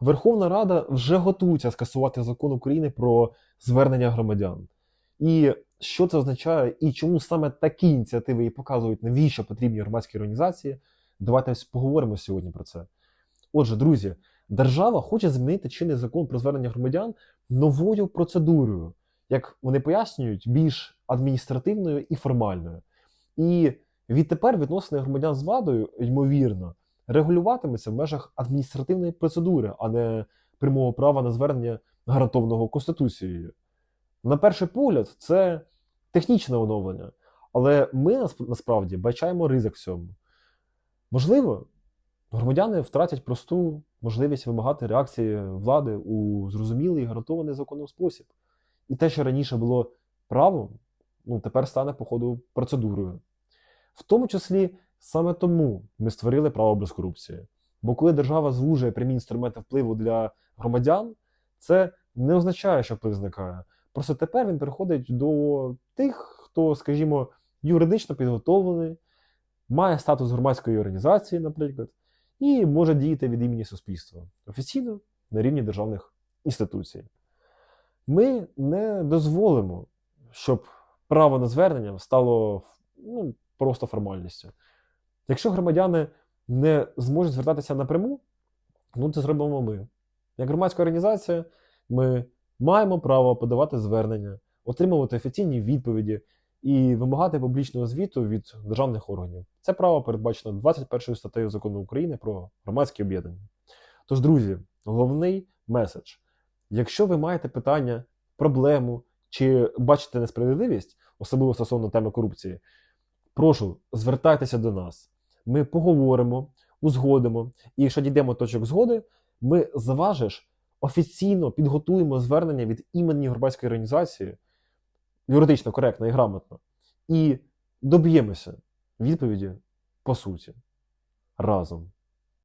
Верховна Рада вже готується скасувати закон України про звернення громадян. І що це означає, і чому саме такі ініціативи і показують, навіщо потрібні громадські організації? Давайте поговоримо сьогодні про це. Отже, друзі, держава хоче змінити чинний закон про звернення громадян новою процедурою, як вони пояснюють, більш адміністративною і формальною. І відтепер відносини громадян з владою, ймовірно, регулюватиметься в межах адміністративної процедури, а не прямого права на звернення гарантованого Конституцією. На перший погляд, це технічне оновлення, але ми насправді бачаємо ризик в цьому. Можливо, громадяни втратять просту можливість вимагати реакції влади у зрозумілий і гарантований законом спосіб. І те, що раніше було правом, ну, тепер стане, походу, процедурою. В тому числі саме тому ми створили право без корупції. Бо коли держава звужує прямі інструменти впливу для громадян, це не означає, що вплив зникає. Просто тепер він переходить до тих, хто, скажімо, юридично підготовлений, має статус громадської організації, наприклад, і може діяти від імені суспільства офіційно на рівні державних інституцій. Ми не дозволимо, щоб право на звернення стало ну, просто формальністю. Якщо громадяни не зможуть звертатися напряму, ну це зробимо ми. Як громадська організація, ми маємо право подавати звернення, отримувати офіційні відповіді і вимагати публічного звіту від державних органів. Це право передбачено 21 статтею закону України про громадські об'єднання. Тож, друзі, головний меседж: якщо ви маєте питання, проблему чи бачите несправедливість, особливо стосовно теми корупції, прошу звертайтеся до нас. Ми поговоримо, узгодимо, і якщо дійдемо точок згоди, ми ж офіційно підготуємо звернення від імені громадської організації, юридично коректно і грамотно, і доб'ємося відповіді по суті разом.